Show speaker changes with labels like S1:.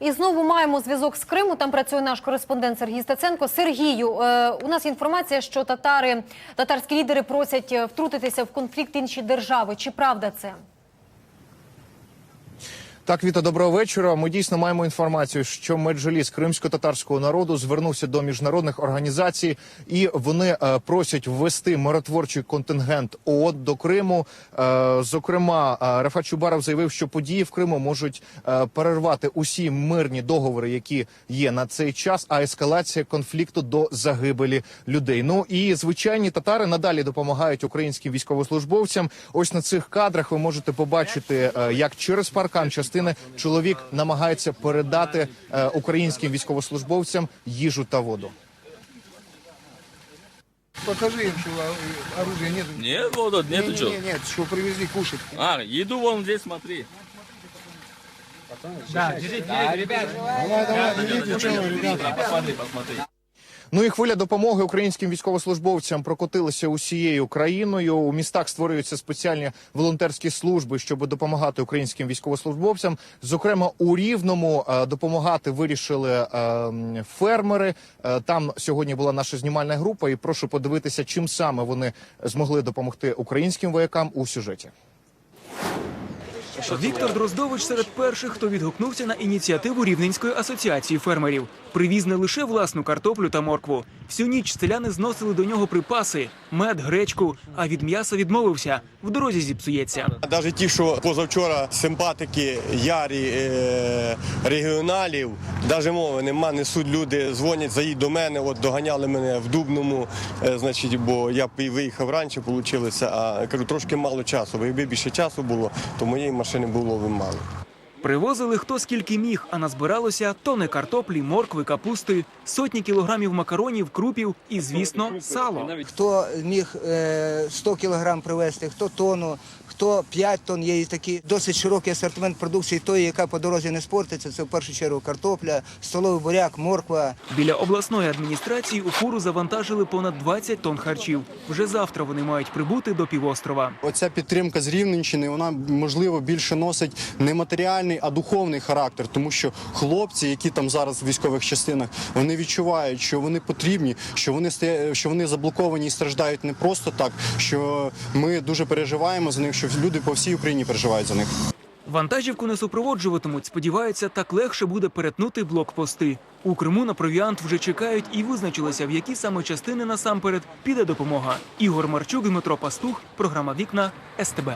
S1: І знову маємо зв'язок з Криму. Там працює наш кореспондент Сергій Стеценко. Сергію, е, у нас інформація, що татари, татарські лідери просять е, втрутитися в конфлікт інші держави. Чи правда це?
S2: Так, Віта, доброго вечора. Ми дійсно маємо інформацію, що меджліс кримсько-татарського народу звернувся до міжнародних організацій, і вони е, просять ввести миротворчий контингент ООН до Криму. Е, зокрема, е, Рафат Чубаров заявив, що події в Криму можуть е, перервати усі мирні договори, які є на цей час, а ескалація конфлікту до загибелі людей. Ну і звичайні татари надалі допомагають українським військовослужбовцям. Ось на цих кадрах ви можете побачити, е, як через паркан частини чоловік намагається передати е, українським військовослужбовцям їжу та воду.
S3: Покажи им, что а, оружия нет.
S4: Нет, вот тут нету
S3: не,
S4: чего.
S3: не, нет, что привезли кушать.
S4: А, еду вон здесь смотри. Посмотри, посмотри.
S2: Ну і хвиля допомоги українським військовослужбовцям прокотилася усією країною. У містах створюються спеціальні волонтерські служби, щоб допомагати українським військовослужбовцям. Зокрема, у Рівному е, допомагати вирішили е, фермери. Е, Там сьогодні була наша знімальна група, і прошу подивитися, чим саме вони змогли допомогти українським воякам у сюжеті.
S5: Віктор Дроздович серед перших, хто відгукнувся на ініціативу Рівненської асоціації фермерів. Привіз не лише власну картоплю та моркву. Всю ніч селяни зносили до нього припаси, мед, гречку, а від м'яса відмовився. В дорозі зіпсується.
S6: Навіть ті, що позавчора симпатики ярі е, регіоналів, навіть мови нема, несуть люди, дзвонять, заїдь до мене, от доганяли мене в Дубному, е, значить, бо я виїхав раніше, вийшло, а кажу, трошки мало часу. Бо Якби більше часу було, то моєї машини було б мало.
S5: Привозили хто скільки міг, а назбиралося тони картоплі, моркви, капусти, сотні кілограмів макаронів, крупів і, звісно, сало.
S3: Хто міг е, 100 кілограм привезти, хто тонну, хто 5 тонн. Є і такий досить широкий асортимент продукції, тої, яка по дорозі не спортиться. Це в першу чергу картопля, столовий буряк, морква.
S5: Біля обласної адміністрації у фуру завантажили понад 20 тонн харчів. Вже завтра вони мають прибути до півострова.
S7: Оця підтримка з Рівненщини, вона можливо більше носить не матеріальний, а духовний характер, тому що хлопці, які там зараз в військових частинах, вони відчувають, що вони потрібні, що вони що вони заблоковані і страждають не просто так. Що ми дуже переживаємо за них, що люди по всій Україні переживають за них.
S5: Вантажівку не супроводжуватимуть. Сподіваються, так легше буде перетнути блокпости. У Криму на провіант вже чекають і визначилися, в які саме частини насамперед піде допомога. Ігор Марчук, Дмитро Пастух, програма Вікна СТБ.